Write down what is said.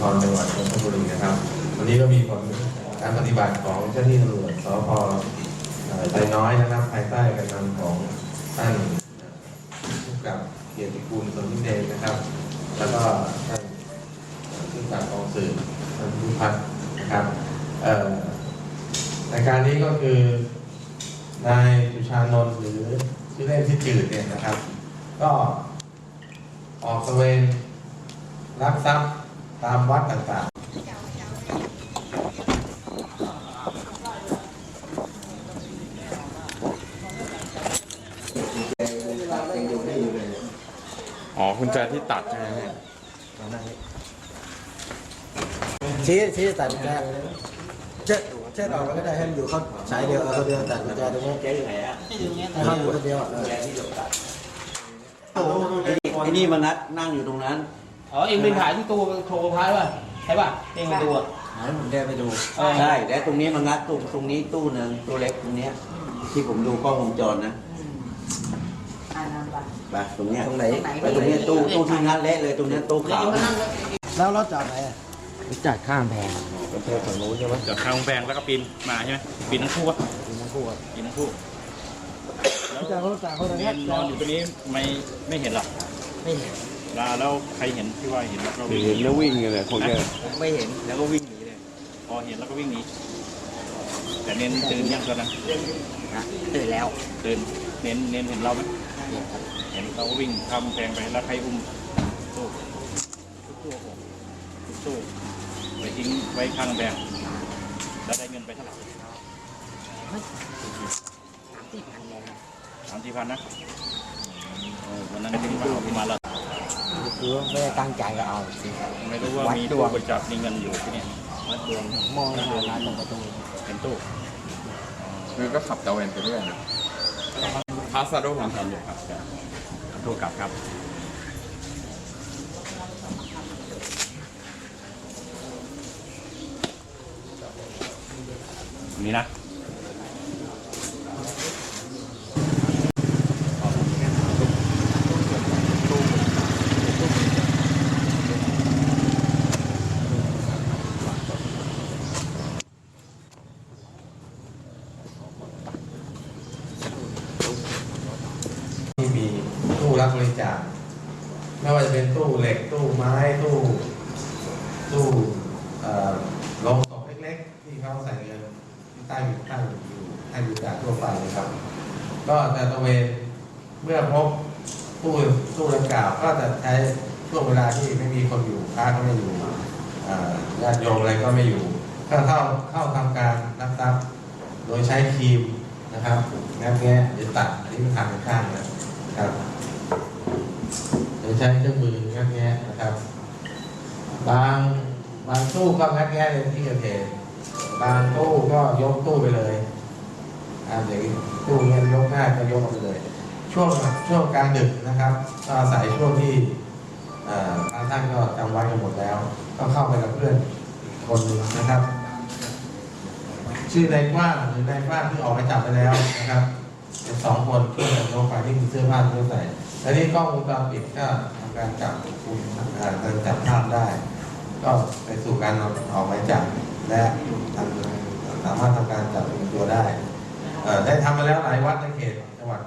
ธรจังหวัดนนทบุรีนะครับ วันนี้ก็มีผลการปฏิบัติของเจ้าหน้าที่ตำรวจสพเอ่อไซน้อยนะครับ ภายใต้การนำของท่านผู้กับเกียรติคุณสมนิเดชนะครับ แล้วก็ท่านผู้กับกองสืบท่านผู้พัฒน์นะครับในการนี้ก็คือนายสุชานนท์หรือชื่อเล่นที่อจืดเนี่ยนะครับ ก็ออกตะเวนรักทรัพย์ ตามวัดต่างๆอ๋อคุณแจที่ตัดใช่ไหมพี่ชี้ชี้ตัดกุญแจเช็ดเช็ดออกแล้วก็ได้ให้มันอยู่เขาสายเดียวเอาคนเดียวตัดกุญแจตรงนี้เจ๊อยู่ไหนอะให้เขาอยู่คนเดียวเออ ไอ้นี่มันนัดนั่งอยู่ตรงนั้น อ๋อเองเป็นขายที่ตู้โชว์พายป่ะใช่ป่ะเองมาดูอะหายผมเดินไปดูเออ ใช่แล้วตรงนี้มันงัดตรงตรงนี้ตู้หนึ่งตู้เล็กตรงเนี้ย ที่ผมดูกล้องวงจรนะไปตรงเนี้ยตรงไหน ไปตรงเนี้ยตู้ตู้ที่งัดเละเลยตรงเนี้ยตู้เดี๋ยวขาวเองมานั่งแล้วรถจอดไหนอะจัดข้ามแพงก็เธอฝั่งนู้นใช่ไหมจากทางแพงแล้วก็ปีนมาใช่ไหมปีนทั้งคู่วะทั้งคู่อะปีนทั้งคู่กุญแจเขาต่างคนต่างเนแยกนนอนอยู่ตรงนี้ไม่ไม่เห็นหรอกไม่เห็น ลาแล้วใครเห็นที่ว่าเห็นแล้วก็วิ่งเห็นแล้ววิ่งกันเลยคนเดียวไม่เห็นแล้วก็วิ่งหนีเลยพอเห็นแล้วก็วิ่งหนีแต่เน้นตื่นยังตอนนั้นตื่นแล้วตื่นเน้นเน้นเห็นเราไหมเห็นเราก็วิ่งข้ามแพงไปแล้วใครอุ้มตู้ทุกตู้ผมทุกตู้ไปทิ้งไว้ข้างแพงแล้วได้เงินไปเท่าไหร่สามสี่พันนะเออวันนั้นถึงมาเอาประมาณละ คือไม่ได้ตั้งใจก็เอาสิไม่รู้ว่าวัดมีดตู้วงบริจาคมีเงินอยู่ที่นี่วัดดวงมองหาร้านตรงประตูเป็นตู้คือก็ขับตะเวนไปเรื่อยนะพาสะดวกของทำอยู่ครับตู้กลับครับนี่นะ ที่มีตู้ รับบริจาคไม่ว่าจะเป็นตู้เหล็กตู้ไม้ตู้ตู้เอ่อโลงศพเล็กๆ ที่เขาใส่เงินที่ใต้อยู่ตั้งอยู่ให้บริจาคทั่วไปนะครับ ก็จะตะเวนเมื่อพบตู้ตู้ดังกล่าวก็จะใช้ช่วงเวลาที่ไม่มีคนอยู่พระก็ไม่อยู่ญาติโยมอะไรก็ไม่อยู่ก็เข้าเข้าทำการรับทรัพย์โดยใช้ครีมนะครับแงะแงะหรือตัดอันนี้เป็นทางข้างนะครับ ใช้เครื่องมือแงะแงะนะครับ บางบางตู้ก็งัดแงะในที่เกิดเหตุบางตู้ก็ยกตู้ไปเลยอ่าอย่างตู้เงินยกง่ายก็ยกไปเลย ช่วงช่วงกลางดึกนะครับก็อาศัยช่วงที่เอ่อพระท่านก็จำวัดกันหมดแล้ว ก็เข้าไปกับเพื่อนคนหนึงนะครับ ชื่อนายกว้างหรือนายกว้างที่ออกไปจับไปแล้วนะครับเป็นสองคนเพื่อนลงไปที่มีเสื้อผ้าเสื้อใส่ แล้วนี่กล้องวงจรปิดก็ทำการจับคุมอ่าการจับภาพได้ ก็ไปสู่การออกหมายจับและทำสามารถทำการจับกลุ่มตัวได้ได้ทำมาแล้วหลายวัดในเขตจังหวัด